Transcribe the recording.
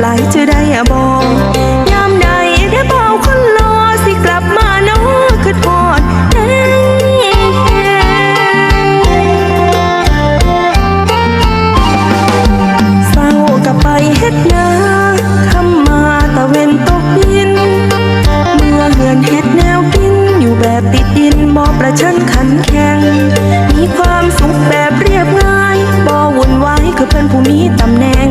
หลายจะได้อะบอกยามใดแค่เป่าคนรอสิกลับมาน้อคือทอดแห้เศร้ากับไปเฮ็ดนาคำมาตะเวนตกดิน เมื่อเหือนเฮ็ดแนวกิน อยู่แบบติดดินบ่ประชันขันแข็ง มีความสุขแบบเรียบง่ายบ่วุ่นวายคือเพื่อนผู้มีตำแหน่ง